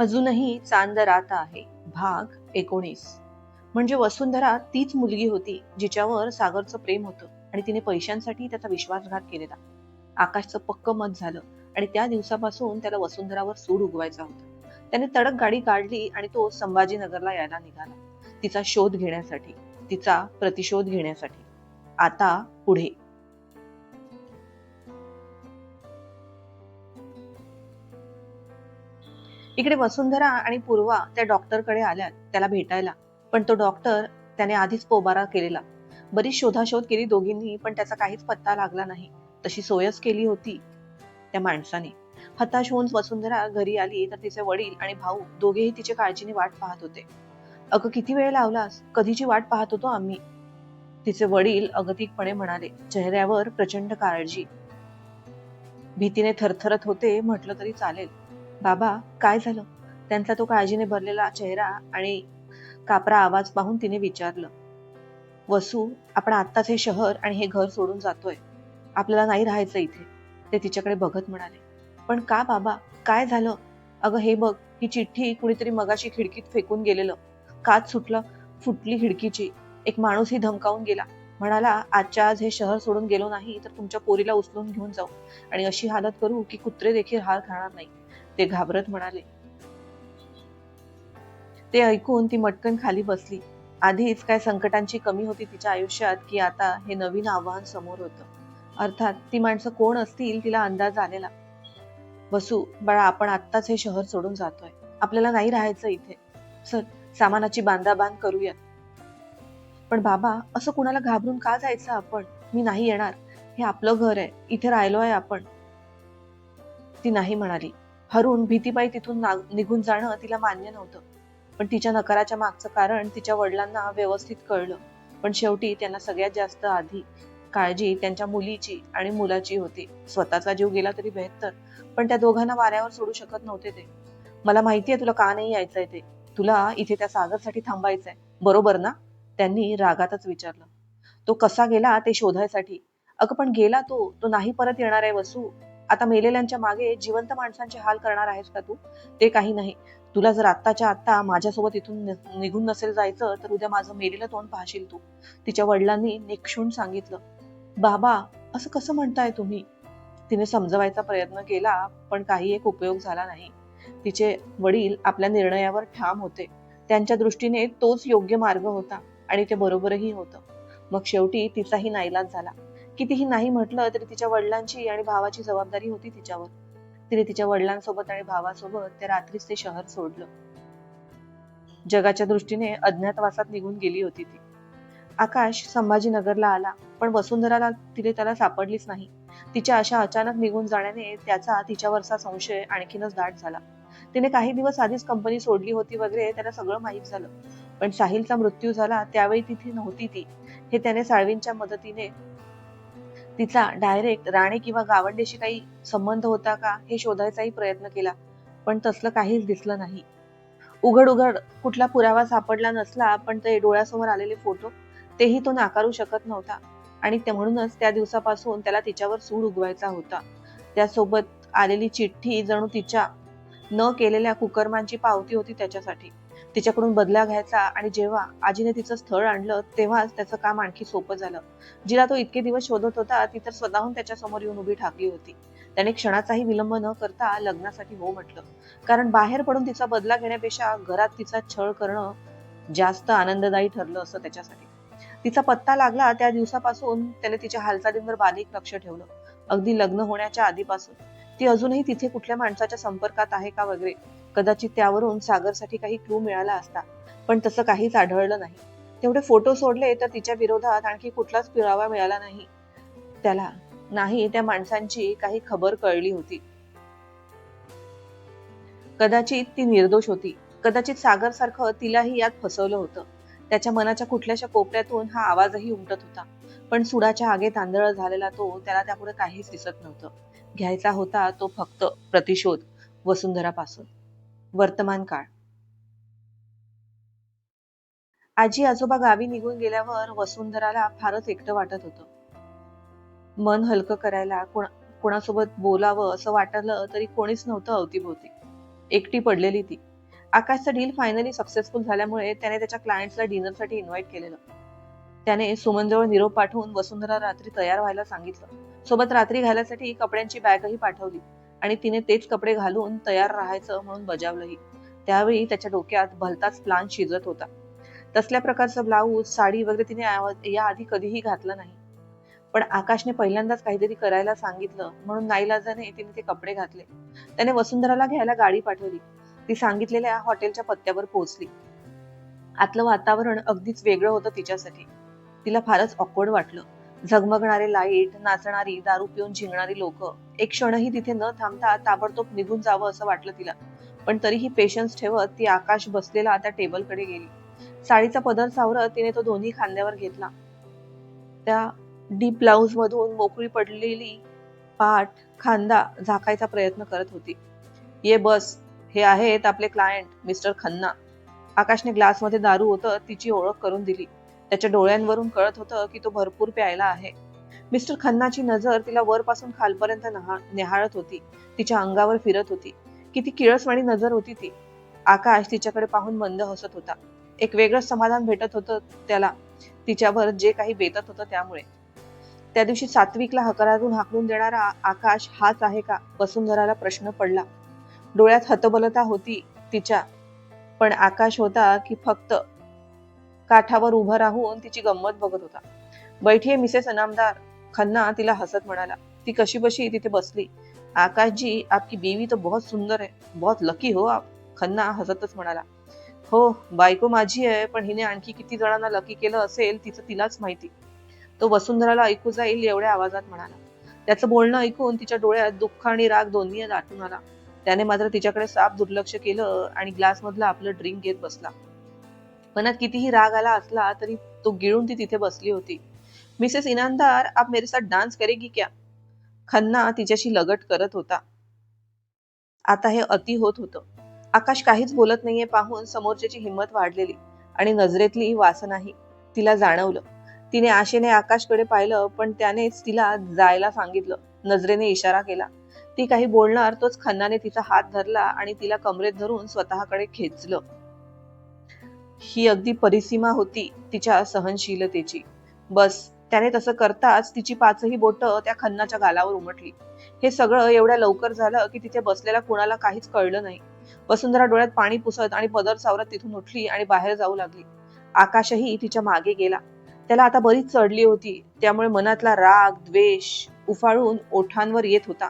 अजूनही चांद रात आहे. भाग एकोणीस. म्हणजे वसुंधरा तीच मुलगी होती जिच्यावर सागरचं प्रेम होतं आणि तिने पैशांसाठी त्याचा विश्वासघात केलेला. आकाशचं पक्क मत झालं आणि त्या दिवसापासून त्याला वसुंधरावर सूड उगवायचा होता. त्याने तडक गाडी काढली आणि तो संभाजीनगरला यायला निघाला. तिचा शोध घेण्यासाठी तिचा प्रतिशोध घेण्यासाठी. आता पुढे. इकडे वसुंधरा आणि पूर्वा त्या डॉक्टरकडे आल्या त्याला भेटायला. पण तो डॉक्टर त्याने आधीच पोबारा केलेला. बरीच शोधाशोध केली दोघींनी पण त्याचा काहीच पत्ता लागला नाही. तशी सोयच केली होती त्या माणसाने. हताश होऊन वसुंधरा घरी आली तर तिचे वडील आणि भाऊ दोघेही तिच्या काळजीने वाट पाहत होते. अगं किती वेळ लावलास? कधीची वाट पाहत होतो आम्ही. तिचे वडील अगतिकपणे म्हणाले चेहऱ्यावर प्रचंड काळजी. भीतीने थरथरत होते म्हटलं तरी चालेल. बाबा काय झालं? त्यांचा तो काळजीने भरलेला चेहरा आणि कापरा आवाज पाहून तिने विचारलं वसू आपण आत्ताच हे शहर आणि हे घर सोडून जातोय. आपल्याला नाही राहायचं इथे. ते तिच्याकडे बघत म्हणाले पण का बाबा? काय झालं? अगं हे बघ ही चिठ्ठी कुणीतरी मगाशी खिडकीत फेकून गेलेलं. काच सुटलं फुटली खिडकीची. एक माणूसही धमकावून गेला. म्हणाला आजच्या आज हे शहर सोडून गेलो नाही तर तुमच्या पोरीला उचलून घेऊन जाऊ. आणि अशी हालत करू की कुत्रे देखील हार खाणार नाही ते घाबरत म्हणाले. ते ऐकून ती मटकन खाली बसली. आधीच काय संकटांची कमी होती तिच्या आयुष्यात की आता हे नवीन आव्हान समोर होतं. अर्थात ती माणसं कोण असतील तिला अंदाज आलेला. बसू बाळा आपण आत्ताच हे शहर सोडून जातोय. आपल्याला नाही राहायचं इथे. सर सामानाची बांधाबांध करूया पण बाबा असं कुणाला घाबरून का जायचं आपण? मी नाही येणार. हे आपलं घर आहे. इथे राहिलो आहे आपण. ती नाही म्हणाली. हरून भीतीबाई तिथून निघून जाणं तिला मान्य नव्हतं. पण तिच्या नकाराच्या मागचं कारण तिच्या वडिलांना व्यवस्थित कळलं. पण शेवटी त्यांना सगळ्यात जास्त आधी काळजी त्यांच्या मुलीची आणि मुलाची होती. स्वतःचा जीव गेला तरी बेहतर पण त्या दोघांना वाऱ्यावर सोडू शकत नव्हते ते. मला माहितीये तुला का नाही यायचंय ते. तुला इथे त्या सागरसाठी थांबायचंय. बरोबर ना? त्यांनी रागातच विचारलं. तो कसा गेला ते शोधायसाठी? अगं पण गेला तो. तो नाही परत येणार आहे वसू. आता मेलेल्यांच्या मागे जिवंत माणसांचे हाल करणार आहेस का तू? ते काही नाही. तुला जर आत्ताच्या आत्ता माझ्यासोबत इथून निघून नसेल जायचं तर उद्या माझं मेलेलं तोंड पाहशील तू. तिच्या वडिलांनी निक्षून सांगितलं. बाबा असं कसं म्हणताय तुम्ही? तिने समजवायचा प्रयत्न केला पण काही एक उपयोग झाला नाही. तिचे वडील आपल्या निर्णयावर ठाम होते. त्यांच्या दृष्टीने तोच योग्य मार्ग होता आणि ते बरोबरही होतं. मग शेवटी तिचाही नाईलाज झाला. कितीही नाही म्हटलं तरी तिच्या वडिलांची आणि भावाची जबाबदारी होती तिच्यावर. तिने तिच्या वडिलांसोबत आणि भावासोबत त्या रात्रीच ते शहर सोडलं. जगाच्या दृष्टीने अज्ञातवासात निघून गेली होती ती. आकाश संभाजीनगरला आला पण वसुंधराला तिने त्याला सापडलीच नाही. तिच्या अशा अचानक निघून जाण्याने त्याचा तिच्यावरचा संशय आणखीनच दाट झाला. तिने काही दिवस आधीच कंपनी सोडली होती वगैरे त्याला सगळं माहीत झालं. पण साहिलचा मृत्यू झाला त्यावेळी तिथे नव्हती ती. हे त्याने साळवींच्या मदतीने तिचा डायरेक्ट राणे किंवा गावंडेशी काही संबंध होता का हे शोधायचाही प्रयत्न केला पण तसलं काहीच दिसलं नाही. उघड उघड कुठला पुरावा सापडला नसला पण ते डोळ्यासमोर आलेले फोटो तेही तो नाकारू शकत नव्हता. आणि ते म्हणूनच त्या दिवसापासून त्याला तिच्यावर सूड उगवायचा होता. त्यासोबत आलेली चिठ्ठी जणू तिच्या न केलेल्या कुकर्मांची पावती होती त्याच्यासाठी. तिच्याकडून बदला घ्यायचा आणि जेव्हा आजीने तिचं स्थळ आणलं तेव्हाच त्याचं काम आणखी सोपं झालं. जिला तो इतके दिवस शोधत होता ती तर स्वतःहून त्याच्यासमोर येऊन उभी ठाकली होती. त्याने क्षणाचाही विलंब न करता लग्नासाठी हो म्हटलं. कारण बाहेर पडून तिचा बदला घेण्यापेक्षा घरात तिचा छळ करणं जास्त आनंददायी ठरलं असं त्याच्यासाठी. तिचा पत्ता लागला त्या दिवसापासून त्याने तिच्या हालचालींवर बारीक लक्ष ठेवलं. अगदी लग्न होण्याच्या आधीपासून. ती अजूनही तिथे कुठल्या माणसाच्या संपर्कात आहे का वगैरे? कदाचित त्यावरून सागरसाठी काही क्लू मिळाला असता. पण तसं काहीच आढळलं नाही. तेवढे फोटो सोडले तर तिच्या विरोधात आणखी कुठलाच पुरावा मिळाला नाही. त्याला नाही त्या माणसांची काही खबर कळली होती. कदाचित ती निर्दोष होती. कदाचित सागर सारखं तिलाही यात फसवलं होतं. त्याच्या मनाच्या कुठल्याशा कोपऱ्यातून हा आवाजही उमटत होता. पण सुडाच्या आगे तांदळ झालेला तो त्याला त्यापुढे काहीच दिसत नव्हतं. घ्यायचा होता तो फक्त प्रतिशोध वसुंधरापासून. वर्तमान काळ. आजी आजोबा गावी निघून गेल्यावर वसुंधराला फारच एकटं वाटत होतं. मन हलकं करायला कोणासोबत बोलावं असं वाटलं तरी कोणीच नव्हतं अवतीभोवती. एकटी पडलेली ती. आकाशचं डील फायनली सक्सेसफुल झाल्यामुळे त्याने त्याच्या क्लायंट्सला डिनरसाठी इन्व्हाइट केलेलं. त्याने सुमनजवळ निरोप पाठवून वसुंधरा रात्री तयार व्हायला सांगितलं. सोबत रात्री घालायसाठी कपड्यांची बॅगही पाठवली. आणि तिने तेच कपडे घालून तयार राहायचं म्हणून बजावलंही. त्यावेळी त्याच्या डोक्यात भलताच प्लान शिजत होता. तसल्या प्रकारचा ब्लाऊज साडी वगैरे तिने या- याआधी कधीही घातलं नाही. पण आकाशने पहिल्यांदाच काहीतरी करायला सांगितलं म्हणून नाईलाजाने तिने ते कपडे घातले. त्याने वसुंधराला घ्यायला गाडी पाठवली. ती सांगितलेल्या हॉटेलच्या पत्त्यावर पोहोचली. आतलं वातावरण अगदीच वेगळं होतं तिच्यासाठी. तिला फारच ऑकवर्ड वाटलं. झगमगणारे लाइट नाचणारी दारू पिऊन झिंगणारी लोक. एक क्षणही तिथे न थांबता ताबडतोब निघून जावं असं वाटलं तिला. पण तरीही पेशन्स ठेवत ती आकाश बसलेला त्या टेबलकडे गेली. साडीचा पदर सावरत तिने तो दोन्ही खांद्यावर घेतला. त्या डीप ब्लाऊज मधून मोकळी पडलेली पाठ खांदा झाकायचा प्रयत्न करत होती. ये बस हे आहेत आपले क्लायंट मिस्टर खन्ना. आकाशने ग्लासमध्ये दारू होतं तिची ओळख करून दिली. त्याच्या डोळ्यांवरून कळत होतं की तो भरपूर प्यायला आहे. मिस्टर खन्नाची नजर तिला वरपासून खालपर्यंत नहा- निहाळत होती. तिच्या अंगावर फिरत होती. किती किळसवाणी नजर होती ती. आकाश तिच्याकडे पाहून मंद हसत होता. एक वेगळंच समाधान भेटत होतं त्याला. तिच्यावर जे काही बेतत होतं त्यामुळे. त्या दिवशी सात्विकला हकारातून हाकलून देणारा आकाश हाच आहे का? वसुंधराला प्रश्न पडला. डोळ्यात हतबलता होती तिच्या. पण आकाश होता की फक्त काठावर उभं राहून तिची गंमत बघत होता. बैठिये मिसेस अनामदार. खन्ना तिला हसत म्हणाला ती कशी बशी तिथे बसली? आकाशजी आपकी बीवी तो बहुत सुंदर है बहुत लकी हो आप. खन्ना हसतच म्हणाला हो बायको माझी आहे पण हिने आणखी किती जणांना लकी केलं असेल तिचं तिलाच माहिती. तो वसुंधराला ऐकू जाईल एवढ्या आवाजात म्हणाला. त्याचं बोलणं ऐकून तिच्या डोळ्यात दुःख आणि राग दोन्ही दाटून आला. त्याने मात्र तिच्याकडे साफ दुर्लक्ष केलं आणि ग्लासमधलं आपलं ड्रिंक घेत बसला. मनात कितीही राग आला असला तरी तो गिळून ती तिथे बसली होती. मिसेस इनामदार आप मेरे साथ डान्स करेगी क्या? खन्ना तिच्याशी लगट करत होता. आता हे अति होत होतं. आकाश काहीच बोलत नाहीये पाहून समोरच्याची हिंमत वाढलेली आणि नजरेतली वासनाही तिला जाणवलं. तिने आशेने आकाशकडे पाहिलं पण त्यानेच तिला जायला सांगितलं. नजरेने इशारा केला. ती काही बोलणार तोच खन्नाने तिचा हात धरला आणि तिला कमरेत धरून स्वतःकडे खेचलं. ही अगदी परिसीमा होती तिच्या सहनशीलतेची. बस त्याने तसं करताच तिची पाचही बोट त्या खन्नाच्या गालावर उमटली. हे सगळं एवढ्या लवकर झालं की तिथे बसलेल्या कुणाला काहीच कळलं नाही. वसुंधरा डोळ्यात पाणी पुसत आणि पदर सावरत तिथून उठली आणि बाहेर जाऊ लागली. आकाशही तिच्यामागे गेला. त्याला आता बरीच चढली होती त्यामुळे मनातला राग द्वेष उफाळून ओठांवर येत होता.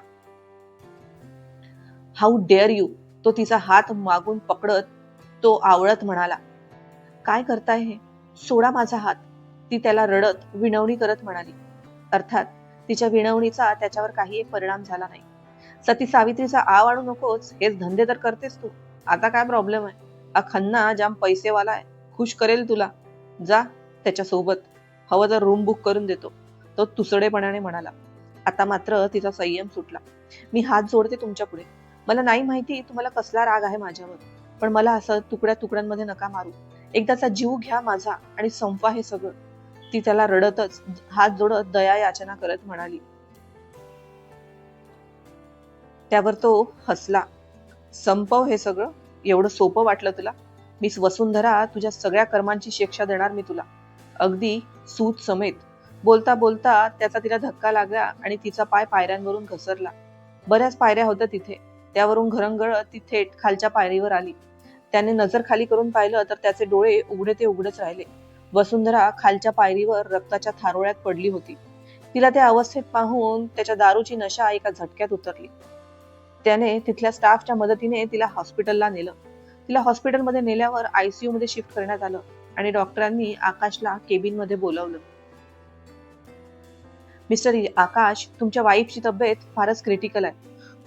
हाऊ डेअर यू तो तिचा हात मागून पकडत तो आवळत म्हणाला. काय करताय हे? सोडा माझा हात. ती त्याला रडत विनवणी करत म्हणाली. अर्थात तिच्या विनवणीचा त्याच्यावर काही एक परिणाम झाला नाही. सती सावित्रीचा आव आणू नकोस हेच धंदे तर करतेस तू. आता काय प्रॉब्लेम आहे? हा खन्ना जाम पैसेवाला आहे. खुश करेल तुला. जा त्याच्यासोबत. हवं तर रूम बुक करून देतो. तो तुसडेपणाने म्हणाला. आता मात्र तिचा संयम सुटला. मी हात जोडते तुमच्यापुढे. मला नाही माहिती तुम्हाला कसला राग आहे माझ्यावर. पण मला असं तुकड्या तुकड्यांमध्ये नका मारू. एकदाचा जीव घ्या माझा आणि संपवा हे सगळं. ती त्याला रडतच हात जोडत दया याचना करत म्हणाली. त्यावर तो हसला. संपव हे सगळं एवढं सोपं वाटलं तुला? मिस वसुंधरा तुझ्या सगळ्या कर्मांची शिक्षा देणार मी तुला. अगदी सूत समेत. बोलता बोलता त्याचा तिला धक्का लागला आणि तिचा पाय पायऱ्यांवरून घसरला. बऱ्याच पायऱ्या होत्या तिथे. त्यावरून घरंगळत ती थेट खालच्या पायरीवर आली. त्याने नजर खाली करून पाहिलं तर त्याचे डोळे उघडे ते उघडेच राहिले. वसुंधरा खालच्या पायरीवर रक्ताच्या थारोळ्यात पडली होती. तिला त्या अवस्थेत पाहून त्याच्या दारूची नशा एका झटक्यात उतरली. त्याने तिथल्या स्टाफच्या मदतीने तिला हॉस्पिटलला नेलं. तिला हॉस्पिटलमध्ये नेल्यावर आयसीयू मध्ये शिफ्ट करण्यात आलं आणि डॉक्टरांनी आकाशला केबिनमध्ये बोलावलं. मिस्टर आकाश तुमच्या वाईफची तब्येत फारच क्रिटिकल आहे.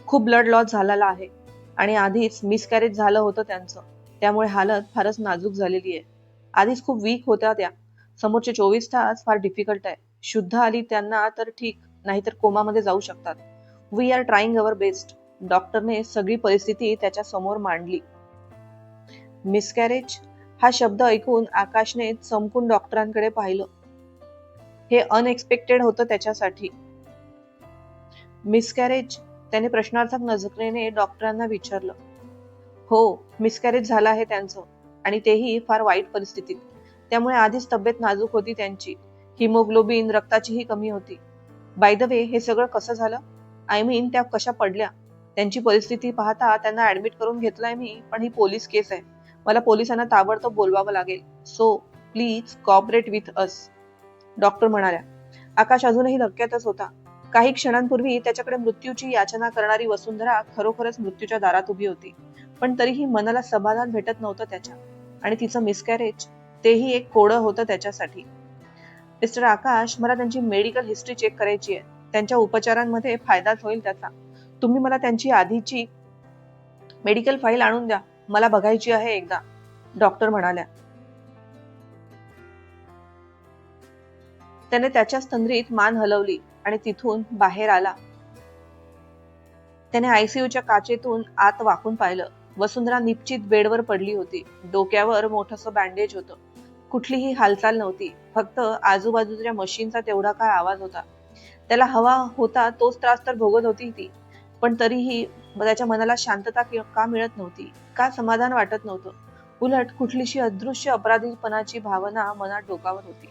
खूप ब्लड लॉस झालेला आहे. आणि आधीच मिसकॅरेज झालं होतं त्यांचं. त्यामुळे हालत फारच नाजूक झालेली आहे. आधीच खूप वीक होत्या त्या. समोरचे चोवीस तास फार डिफिकल्ट आहे. शुद्ध आली त्यांना तर ठीक नाहीतर कोमामध्ये जाऊ शकतात. We are trying our best डॉक्टरने सगळी परिस्थिती त्याच्यासमोर मांडली. मिसकॅरेज हा शब्द ऐकून आकाशने चमकून डॉक्टरांकडे पाहिलं. हे अनएक्सपेक्टेड होतं त्याच्यासाठी. मिसकॅरेज त्याने प्रश्नार्थक नजरेने डॉक्टरांना विचारलं. हो मिसकॅरेज झालं आहे त्यांचं. आणि तेही फार वाईट परिस्थितीत. त्यामुळे आधीच तब्येत नाजूक होती त्यांची. हिमोग्लोबिन रक्ताचीही कमी होती. बाय द वे हे सगळं कसं झालं? आय मीन त्या कशा पडल्या? त्यांची परिस्थिती पाहता त्यांना ऍडमिट करून घेतलाय मी पण ही पोलीस केस आहे. मला पोलिसांना ताबडतोब बोलवावं लागेल. So please cooperate with us doctor म्हणाल्या आकाश अजूनही धक्क्यातच होता. काही क्षणांपूर्वी त्याच्याकडे मृत्यूची याचना करणारी वसुंधरा खरोखरच मृत्यूच्या दारात उभी होती. पण तरीही मनाला समाधान भेटत नव्हतं त्याच्या. आणि तिचं मिसकॅरेज तेही एक कोडं होतं त्याच्यासाठी. मिस्टर आकाश मला त्यांची मेडिकल हिस्ट्री चेक करायची आहे. त्यांच्या उपचारांमध्ये फायदाच होईल त्याचा. तुम्ही मला त्यांची आधीची मेडिकल फाईल आणून द्या. मला बघायची आहे एकदा. डॉक्टर म्हणाल्या. त्याने त्याच्याच तंद्रीत मान हलवली आणि तिथून बाहेर आला. त्याने आयसीयूच्या काचेतून आत वाकून पाहिलं. वसुंधरा निश्चित बेडवर पडली होती. डोक्यावर मोठस बँडेज होतं. कुठलीही हालचाल नव्हती. फक्त आजूबाजूच्या मशीनचा तेवढा काय आवाज होता. त्याला हवा होता तोच त्रास तर भोगत होती ती. पण तरीही त्याच्या मनाला शांतता का मिळत नव्हती? का समाधान वाटत नव्हतं? उलट कुठलीशी अदृश्य अपराधीपणाची भावना मनात डोकावर होती.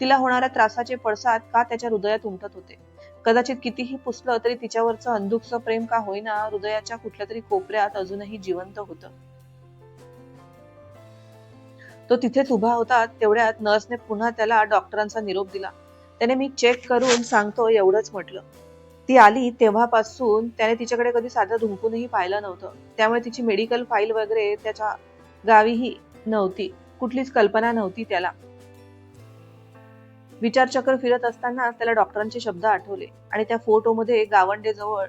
तिला होणाऱ्या त्रासाचे पडसाद का त्याच्या हृदयात उमटत होते? कदाचित कितीही पुसलं तरी तिच्यावरचं अंधुकचं प्रेम का होईना हृदयाच्या कुठल्या तरी कोपऱ्यात अजूनही जिवंत होतं. तो तिथेच उभा होता तेवढ्यात नर्सने पुन्हा त्याला डॉक्टरांचा निरोप दिला. त्याने मी चेक करून सांगतो एवढंच म्हटलं. ती आली तेव्हापासून त्याने तिच्याकडे कधी साधं धुंकूनही पाहिलं नव्हतं. त्यामुळे तिची मेडिकल फाईल वगैरे त्याच्या गावीही नव्हती. कुठलीच कल्पना नव्हती त्याला. विचारचक्र फिरत असताना त्याला डॉक्टरांचे शब्द आठवले आणि त्या फोटोमध्ये गावंडेजवळ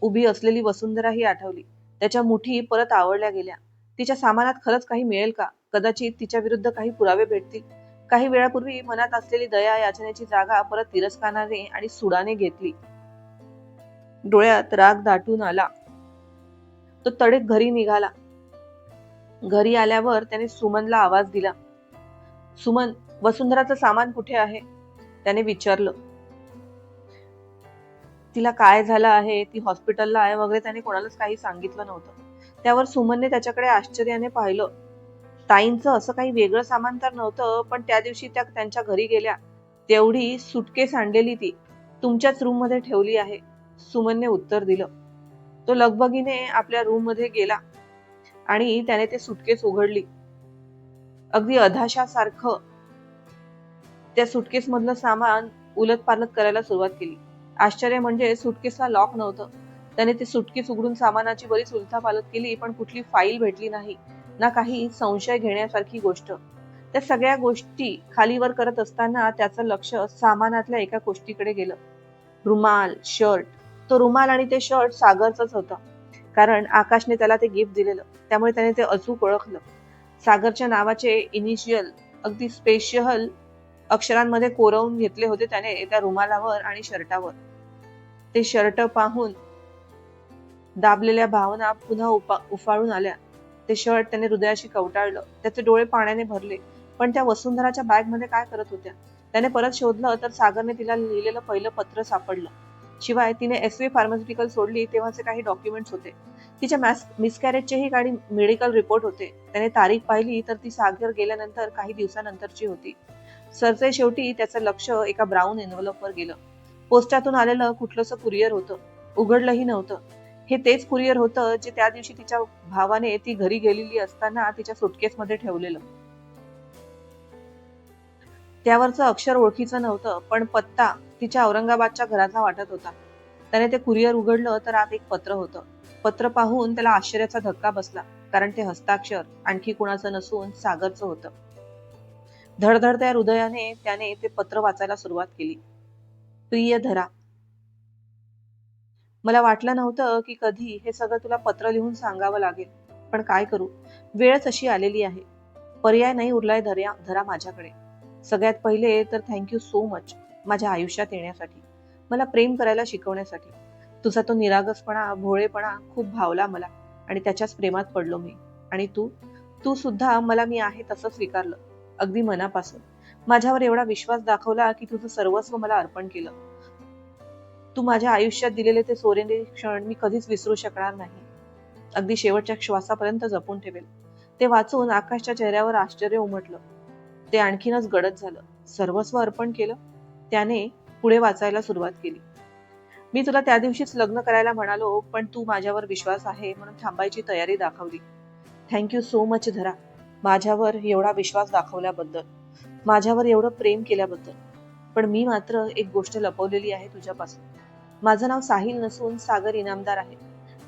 उभी असलेली वसुंधरा ही आठवली. त्याच्या मुठी परत आवडल्या गेल्या. तिच्या सामानात खरंच काही मिळेल का? कदाचित तिच्या विरुद्ध काही पुरावे भेटतील. काही वेळापूर्वी मनात असलेली दया याचनेची जागा परत तिरस्काराने आणि सुडाने घेतली. डोळ्यात राग दाटून आला. तो तडेक घरी निघाला. घरी आल्यावर त्याने सुमनला आवाज दिला. सुमन वसुंधराचं सामान कुठे आहे? त्याने विचारलं. तिला काय झालं आहे? ती हॉस्पिटलला आहे वगैरे त्याने कोणालाच काही सांगितलं नव्हतं. त्यावर सुमनने त्याच्याकडे आश्चर्याने पाहिलं. ताईंचं असं काही वेगळं सामान तर नव्हतं पण त्या दिवशी त्या त्यांच्या घरी गेल्या. तेवढी सुटकेस आणलेली ती तुमच्याच रूममध्ये ठेवली आहे सुमनने उत्तर दिलं. तो लगबगीने आपल्या रूममध्ये गेला आणि त्याने ते सुटकेस उघडली. अगदी अधाशासारखं त्या सुटकेसमधलं सामान उलट पालट करायला सुरुवात केली. आश्चर्य म्हणजे सुटकेसला लॉक नव्हतं. त्याने ते सुटकेस उघडून सामानाची बरीच उलथापालत केली पण कुठली फाईल भेटली नाही ना काही संशय घेण्यासारखी गोष्ट. त्या सगळ्या गोष्टी खालीवर करत असताना त्याचं लक्ष सामानातल्या एका गोष्टीकडे गेलं. रुमाल शर्ट तो रुमाल आणि ते शर्ट सागरचंच होतं. कारण आकाशने त्याला ते गिफ्ट दिलेलं. त्यामुळे त्याने ते अचूक ओळखलं. सागरच्या नावाचे इनिशियल अगदी स्पेशल अक्षरांमध्ये कोरवून घेतले होते त्याने त्या रुमालावर आणि शर्टावर. ते शर्ट पाहून दाबलेल्या भावना पुन्हा उफाळून आल्या. ते शर्ट त्याने हृदयाशी कवटाळलं. त्याचे डोळे पाण्याने भरले. पण त्या वसुंधराच्या बॅगमध्ये काय करत होत्या? त्याने परत शोधलं तर सागरने तिला लिहिलेलं पहिलं पत्र सापडलं. शिवाय तिने एस व्ही फार्मास्युटिकल सोडली तेव्हाचे काही डॉक्युमेंट्स होते. तिच्या मिसकॅरेजचेही काही मेडिकल रिपोर्ट होते. त्याने तारीख पाहिली तर ती सागर गेल्यानंतर काही दिवसानंतरची होती. सरचे शेवटी त्याचं लक्ष एका ब्राऊन एनवलपवर गेलं. पोस्टातून आलेलं कुठलंसं कुरिअर होतं. उघडलंही नव्हतं. हे तेच कुरिअर होतं जे त्या दिवशी तिच्या भावाने ती घरी गेलेली असताना तिच्या सुटकेसमध्ये ठेवलेलं. त्यावरचं अक्षर ओळखीचं नव्हतं पण पत्ता तिच्या औरंगाबादच्या घराचा वाटत होता. त्याने ते कुरिअर उघडलं तर आत एक पत्र होतं. पत्र पाहून त्याला आश्चर्याचा धक्का बसला कारण ते हस्ताक्षर आणखी कुणाचं नसून सागरचं होतं. धडधडत्या हृदयाने त्याने ते पत्र वाचायला सुरुवात केली. प्रिय धरा. मला वाटलं नव्हतं की कधी हे सगळं तुला पत्र लिहून सांगावं लागेल पण काय करू? वेळच अशी आलेली आहे. पर्याय नाही उरलाय धर्या धरा माझ्याकडे. सगळ्यात पहिले तर थँक्यू सो मच माझ्या आयुष्यात येण्यासाठी मला प्रेम करायला शिकवण्यासाठी. तुझा तो निरागसपणा भोळेपणा खूप भावला मला आणि त्याच्याच प्रेमात पडलो मी. आणि तू? तू सुद्धा मला मी आहे तसं स्वीकारलं. अगदी मनापासून. माझ्यावर एवढा विश्वास दाखवला की तुझं सर्वस्व मला अर्पण केलं. तू माझ्या आयुष्यात दिलेले ते सोनेरी क्षण मी कधीच विसरू शकणार नाही. अगदी शेवटच्या श्वासापर्यंत जपून ठेवेल. ते वाचून आकाशच्या चेहऱ्यावर आश्चर्य उमटलं. ते आणखीनच गडद झालं. सर्वस्व अर्पण केलं. त्याने पुढे वाचायला सुरुवात केली. मी तुला त्या दिवशीच लग्न करायला म्हणालो पण तू माझ्यावर विश्वास आहे म्हणून थांबायची तयारी दाखवली. थँक्यू सो मच धरा. माझ्यावर एवढा विश्वास दाखवल्याबद्दल माझ्यावर एवढं प्रेम केल्याबद्दल. पण मी मात्र एक गोष्ट लपवलेली आहे तुझ्यापासून. माझं नाव साहिल नसून सागर इनामदार आहे.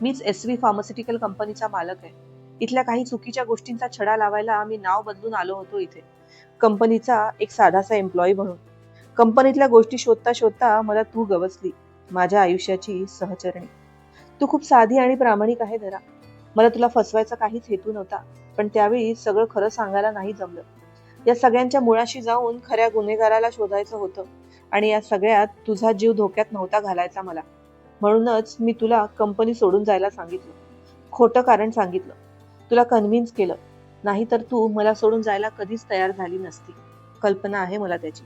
मीच एस व्ही फार्मास्युटिकल कंपनीचा मालक आहे. इथल्या काही चुकीच्या गोष्टींचा छडा लावायला मी नाव बदलून आलो होतो इथे. कंपनीचा एक साधासा एम्प्लॉई म्हणून. कंपनीतल्या गोष्टी शोधता शोधता मला तू गवसली माझ्या आयुष्याची सहचरणी. तू खूप साधी आणि प्रामाणिक आहे धरा मला तुला फसवायचा काहीच हेतू नव्हता. पण त्यावेळी सगळं खरं सांगायला नाही जमलं. या सगळ्यांच्या मुळाशी जाऊन खऱ्या गुन्हेगाराला शोधायचं होतं आणि या सगळ्यात तुझा जीव धोक्यात नव्हता घालायचा मला. म्हणूनच मी तुला कंपनी सोडून जायला सांगितलं. खोटं कारण सांगितलं. तुला कन्व्हिन्स केलं. नाहीतर तू मला सोडून जायला कधीच तयार झाली नसती. कल्पना आहे मला त्याची.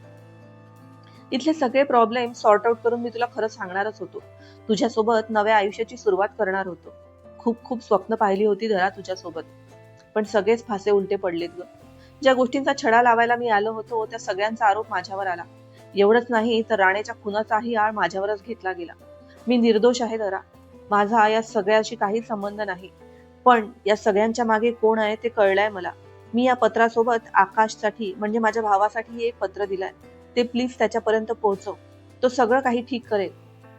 इथले सगळे प्रॉब्लेम सॉर्ट आउट करून मी तुला खरं सांगणारच होतो. तुझ्यासोबत नव्या आयुष्याची सुरुवात करणार होतो. खूप खूप स्वप्न पाहिली होती धरा तुझ्यासोबत. पण सगळेच फासे उलटे पडलेत ग. ज्या गोष्टींचा छडा लावायला मी आलो होतो त्या सगळ्यांचा आरोप माझ्यावर आला. एवढंच नाही तर राणेच्या खुनाचाही आळ माझ्यावरच घेतला गेला. मी निर्दोष आहे धरा माझा या सगळ्याशी काही संबंध नाही. पण या सगळ्यांच्या मागे कोण आहे ते कळलंय मला. मी या पत्रासोबत आकाशसाठी म्हणजे माझ्या भावासाठी एक पत्र दिलंय. ते प्लीज त्याच्यापर्यंत पोहोचव. तो सगळं काही ठीक करेल.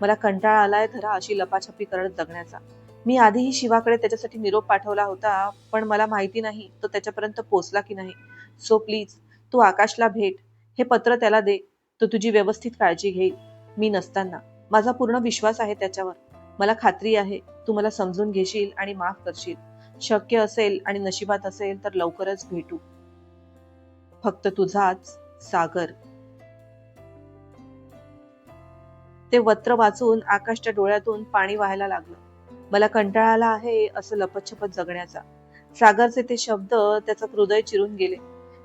मला कंटाळा आलाय धरा अशी लपाछपी करत जगण्याचा. मी आधीही शिवाकडे त्याच्यासाठी निरोप पाठवला होता पण मला माहिती नाही तो त्याच्यापर्यंत पोहोचला की नाही. सो प्लीज तू आकाशला भेट हे पत्र त्याला दे तो तुझी व्यवस्थित काळजी घेईल. मी नसताना. माझा पूर्ण विश्वास आहे त्याच्यावर. मला खात्री आहे तू मला समजून घेशील आणि माफ करशील. शक्य असेल आणि नशिबात असेल तर लवकरच भेटू. फक्त तुझाच सागर. ते वत्र वाचून आकाशच्या डोळ्यातून पाणी व्हायला लागलं. मला कंटाळा आला आहे असं लपतछपत जगण्याचा. सागरचे ते शब्द त्याचं हृदय चिरून गेले.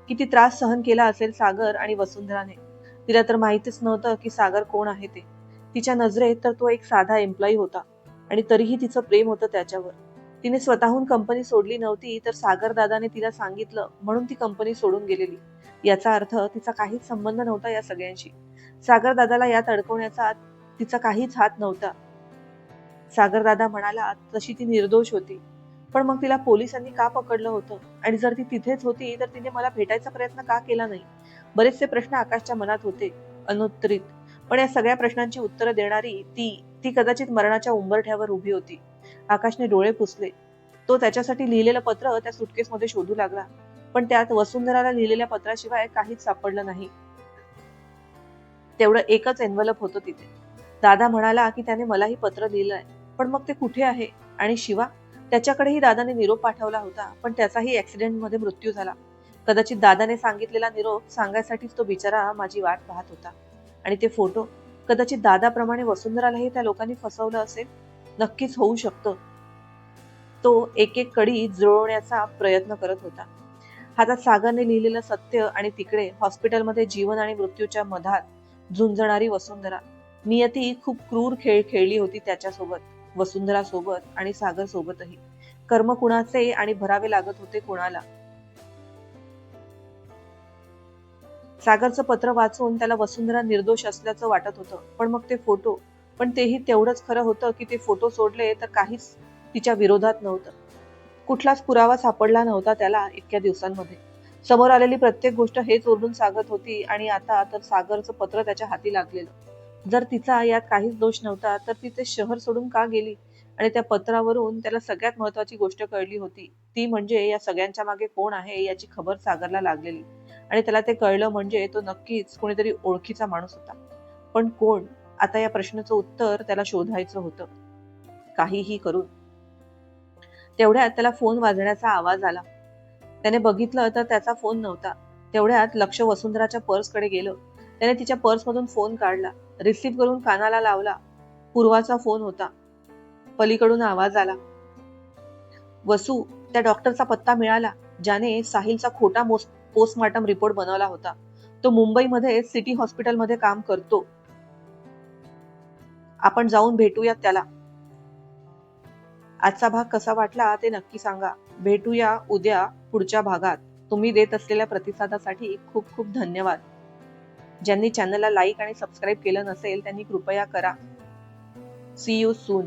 किती त्रास सहन केला असेल सागर आणि वसुंधराने. तिला तर माहितीच नव्हतं की सागर कोण आहे ते. तिच्या नजरेत तर तो एक साधा एम्प्लॉई होता आणि तरीही तिचं प्रेम होतं त्याच्यावर. तिने स्वतःहून कंपनी सोडली नव्हती तर सागर दादाने तिला सांगितलं म्हणून ती कंपनी सोडून गेलेली. याचा अर्थ तिचा काहीच संबंध नव्हता या सगळ्यांशी. सागर दादाला यात अडकवण्याचा तिचा काहीच हात नव्हता. सागर दादा म्हणाला तशी ती निर्दोष होती. पण मग तिला पोलिसांनी का पकडलं होतं? आणि जर ती तिथेच होती तर तिने मला भेटायचा प्रयत्न का केला नाही? बरेचसे प्रश्न आकाशच्या मनात होते अनुत्तरित. पण या सगळ्या प्रश्नांची उत्तरं देणारी ती ती कदाचित मरणाच्या उंबरठ्यावर उभी होती. आकाशने डोळे पुसले. तो त्याच्यासाठी लिहिलेलं पत्र त्या सुटकेसमध्ये शोधू लागला. पण त्यात वसुंधराला लिहिलेल्या पत्राशिवाय काहीच सापडलं नाही. तेवढं एकच एन्व्हलप होतं तिथे. दादा म्हणाला की त्याने मलाही पत्र लिहिलंय. पण मग ते कुठे आहे? आणि शिवा? त्याच्याकडेही दादाने निरोप पाठवला होता पण त्याचाही ऍक्सिडेंटमध्ये मृत्यू झाला. कदाचित दादाने सांगितलेला निरोप सांगायसाठीच तो बिचारा माझी वाट पाहत होता. आणि ते फोटो कदाचित दादाप्रमाणे वसुंधरालाही त्या लोकांनी फसवलं असेल? नक्कीच होऊ शकतं. तो एक एक कडी जुळवण्याचा प्रयत्न करत होता. हातात सागरने लिहिलेलं सत्य आणि तिकडे हॉस्पिटलमध्ये जीवन आणि मृत्यूच्या मधात झुंजणारी वसुंधरा. नियती खूप क्रूर खेळ खेळली होती त्याच्यासोबत. वसुंधरा सोबत आणि सागर सोबतही कर्म कुणाचे आणि भरावे लागत होते कोणाला? सागरचं पत्र वाचून त्याला वसुंधरा निर्दोष असल्याचं वाटत होतं. पण मग ते फोटो पण तेही तेवढंच खरं होतं की ते फोटो सोडले तर काहीच तिच्या विरोधात नव्हतं. कुठलाच पुरावा सापडला नव्हता त्याला इतक्या दिवसांमध्ये. समोर आलेली प्रत्येक गोष्ट हेच ओरडून सांगत होती आणि आता तर सागरचं पत्र त्याच्या हाती लागलेलं. जर तिचा यात काहीच दोष नव्हता तर ती ते शहर सोडून का गेली? आणि त्या पत्रावरून त्याला सगळ्यात महत्वाची गोष्ट कळली होती. ती म्हणजे या सगळ्यांच्या मागे कोण आहे याची खबर सागरला लागलेली. आणि त्याला ते कळलं म्हणजे तो नक्कीच कोणीतरी ओळखीचा माणूस होता. पण कोण? आता या प्रश्नाचं उत्तर त्याला शोधायचं होतं. काहीही करून. तेवढ्यात त्याला फोन वाजण्याचा आवाज आला. त्याने बघितलं तर त्याचा फोन नव्हता. तेवढ्यात लक्ष वसुंधराच्या पर्सकडे गेलं. त्याने तिच्या पर्समधून फोन काढला. रिसीव्ह करून कानाला लावला. पूर्वाचा फोन होता. पलीकडून आवाज आला. वसू त्या डॉक्टरचा पत्ता मिळाला ज्याने साहिलचा खोटा पोस्टमार्टम रिपोर्ट बनवला होता. तो मुंबईमध्ये सिटी हॉस्पिटलमध्ये काम करतो. आपण जाऊन भेटूयात त्याला. आजचा भाग कसा वाटला ते नक्की सांगा. भेटूया उद्या पुढच्या भागात. तुम्ही देत असलेल्या प्रतिसादासाठी खूप खूप धन्यवाद. ज्यांनी चॅनलला लाईक आणि सबस्क्राईब केलं नसेल त्यांनी कृपया करा. C you soon